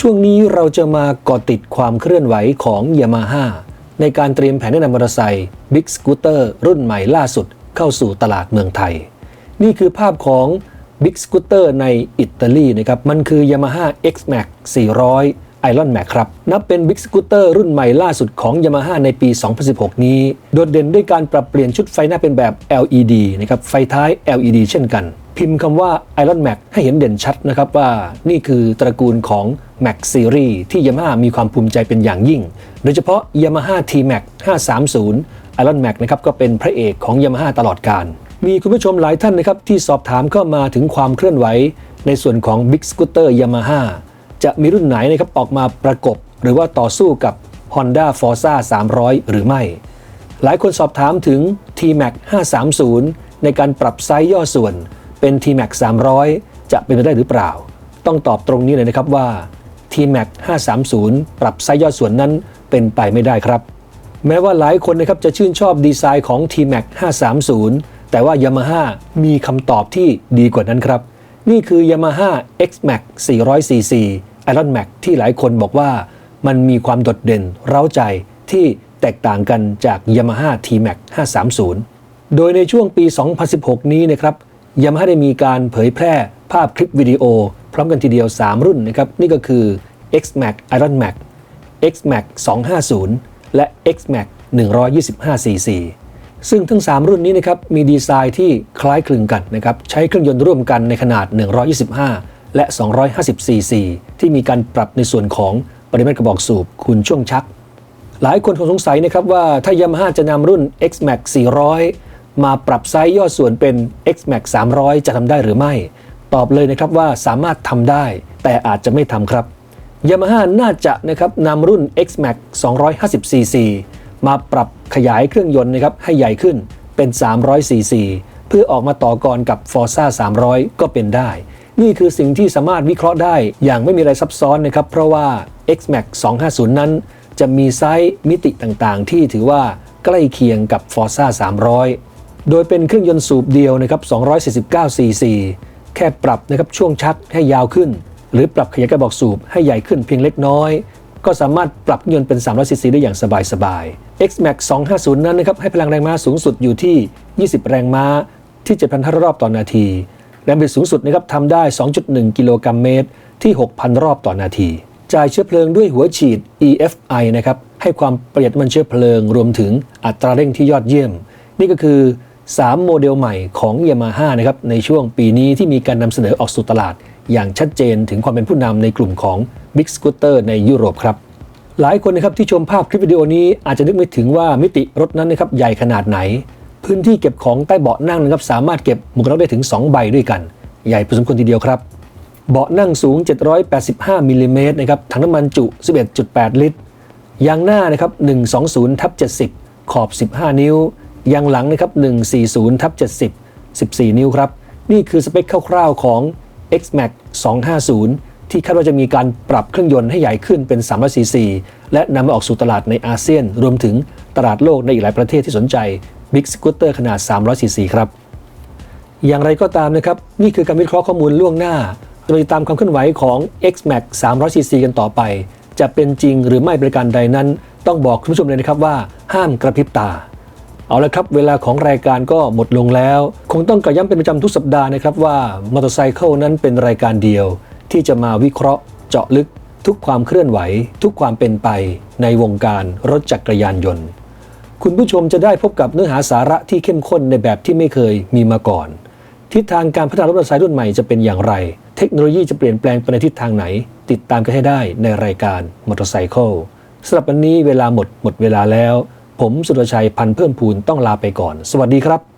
ช่วงนี้เราจะมาเกาะติดความเคลื่อนไหวของ Yamaha ในการเตรียมแผนแนะนำมอเตอร์ไซค์ Big Scooter รุ่นใหม่ล่าสุดเข้าสู่ตลาดเมืองไทย นี่คือภาพของ Big Scooter ในอิตาลีนะครับ มันคือ Yamaha X-Max 400 Iron Max ครับ นับเป็น Big Scooter รุ่นใหม่ล่าสุดของ Yamaha ในปี 2016 นี้ โดดเด่นด้วยการปรับเปลี่ยนชุดไฟหน้าเป็นแบบ LED นะครับ ไฟท้าย LED เช่นกัน พิมพ์คำว่า Iron Max ให้เห็นเด่นชัดนะครับว่านี่คือตระกูลของ Max Series ที่ Yamaha มีความภูมิใจเป็นอย่างยิ่ง โดยเฉพาะ Yamaha T-Max 530 Iron Max นะครับก็เป็นพระเอกของ Yamaha ตลอดการ มีคุณผู้ชมหลายท่านนะครับที่สอบถามเข้ามาถึงความเคลื่อนไหว ในส่วนของ Big Scooter Yamaha จะมีรุ่นไหนนะครับออกมาประกบ หรือว่าต่อสู้กับ Honda Forza 300 หรือไม่ หลายคนสอบถามถึง T-Max 530 ในการปรับไซส์ย่อส่วนเป็น T-Max 300 จะเป็นไปได้หรือเปล่า ต้องตอบตรงนี้เลยนะครับว่า T-Max 530 ปรับไซส์ย่อส่วนนั้นเป็นไปไม่ได้ครับ แม้ว่าหลายคนนะครับจะชื่นชอบดีไซน์ของ T-Max 530 แต่ว่า Yamaha มีคำตอบที่ดีกว่านั้นครับ นี่คือ Yamaha X-Max 400cc Iron Max ที่หลายคนบอกว่ามันมีความโดดเด่นเร้าใจที่แตกต่างกันจาก Yamaha T-Max 530 โดยในช่วงปี 2016 นี้นะครับ Yamaha ได้มีการเผยแพร่ภาพคลิปวิดีโอ ร้อมกันทีเดียว 3 รุ่นนะครับนี่ก็คือ X-Max Iron Max X-Max 250 และ X-Max 125cc ซึ่งทั้ง 3 รุ่นนี้นะครับมีดีไซน์ที่คล้ายคลึงกันนะครับใช้เครื่องยนต์ร่วมกันในขนาด 125 และ 250cc ที่มีการปรับในส่วนของปริมาตรกระบอกสูบคูณช่วงชัก หลายคนคงสงสัยนะครับว่าถ้า Yamaha จะนำรุ่น X-Max 400 มาปรับไซส์ย่อส่วนเป็น X-Max 300 จะทำได้หรือไม่ ตอบเลยนะครับว่าสามารถทำได้ แต่อาจจะไม่ทำครับ Yamaha น่าจะนะครับนำรุ่น X-Max 250cc มาปรับขยายเครื่องยนต์นะครับให้ใหญ่ขึ้นเป็น 300cc เพื่อออกมาต่อกรกับ Forza 300 ก็เป็นได้ นี่คือสิ่งที่สามารถวิเคราะห์ได้อย่างไม่มีอะไรซับซ้อนนะครับเพราะว่า X-Max 250 นั้น จะมีไซส์มิติต่างๆ ที่ถือว่าใกล้เคียงกับ Forza 300 โดยเป็นเครื่องยนต์สูบเดียวนะครับ 249cc แค่ปรับนะครับช่วงชักให้ยาวขึ้น หรือปรับขยายกระบอกสูบให้ใหญ่ขึ้นเพียงเล็กน้อย ก็สามารถปรับเครื่องยนต์เป็น 300cc ได้อย่างสบายๆ X-Max 250 นั้นนะครับให้พลังแรงม้าสูงสุดอยู่ที่ 20 แรงม้าที่ 7,500 รอบต่อนาทีแรงบิดสูงสุดนะครับทำได้ 2.1 กิโลกรัมเมตร ที่ 6,000 รอบต่อนาที จ่ายเชื้อเพลิงด้วยหัวฉีด EFI นะครับให้ความประหยัดมันเชื้อเพลิง รวมถึงอัตราเร่งที่ยอดเยี่ยม นี่ก็คือ 3 โมเดลใหม่ของ Yamaha นะครับในช่วงปีนี้ที่มีการนำเสนอออกสู่ตลาด อย่างชัดเจนถึงความเป็นผู้นำในกลุ่มของ Big Scooter ในยุโรปครับหลายคนนะครับที่ชมภาพคลิปวิดีโอนี้อาจจะนึกไม่ถึงว่ามิติรถนั้นนะครับใหญ่ขนาดไหน พื้นที่เก็บของใต้เบาะนั่งนะครับสามารถเก็บหมวกกันน็อกได้ถึง 2 ใบด้วยกัน ใหญ่พอสมควรทีเดียวครับ เบาะนั่งสูง 785มิลลิเมตรนะครับถังน้ำมันจุ 11.8 ลิตร ยางหน้านะครับ120ทับ70 ขอบ 15 นิ้ว ยางหลังนะครับ 140ทับ70 14 นิ้วครับ นี่คือสเปคคร่าวๆของ X-Max 250 ที่คาดว่าจะมีการปรับเครื่องยนต์ให้ใหญ่ขึ้นเป็น300ซีซีและนำมาออกสู่ตลาดในอาเซียน รวมถึงตลาดโลกในอีกหลายประเทศที่สนใจ Big Scooter ขนาด300ซีซีครับ อย่างไรก็ตามนะครับ นี่คือการวิเคราะห์ข้อมูลล่วงหน้าโดยตามความเคลื่อนไหวของ X-Max 300cc กันต่อไป จะเป็นจริงหรือไม่บริการใดนั้น ต้องบอกคุณผู้ชมเลยนะครับว่า ห้ามกระพริบตา เอาละครับ เวลาของรายการก็หมดลงแล้ว คงต้องกระย้ำเป็นประจำทุกสัปดาห์นะครับว่ามอเตอร์ไซค์นั้นเป็นรายการเดียว ที่จะมาวิเคราะห์ เจาะลึก ทุกความเคลื่อนไหว ทุกความเป็นไป ในวงการรถจักรยานยนต์ คุณผู้ชมจะได้พบกับเนื้อหาสาระที่เข้มข้นในแบบที่ไม่เคยมีมาก่อน ทิศทางการพัฒนารถมอเตอร์ไซค์รุ่นใหม่จะเป็นอย่างไร เทคโนโลยีจะเปลี่ยนแปลงไปในทิศทางไหน ติดตามกันให้ได้ในรายการมอเตอร์ไซค์สำหรับวันนี้เวลาหมดหมดเวลาแล้ว ผมสุรชัยพันธ์เพิ่มพูนต้องลาไปก่อน สวัสดีครับ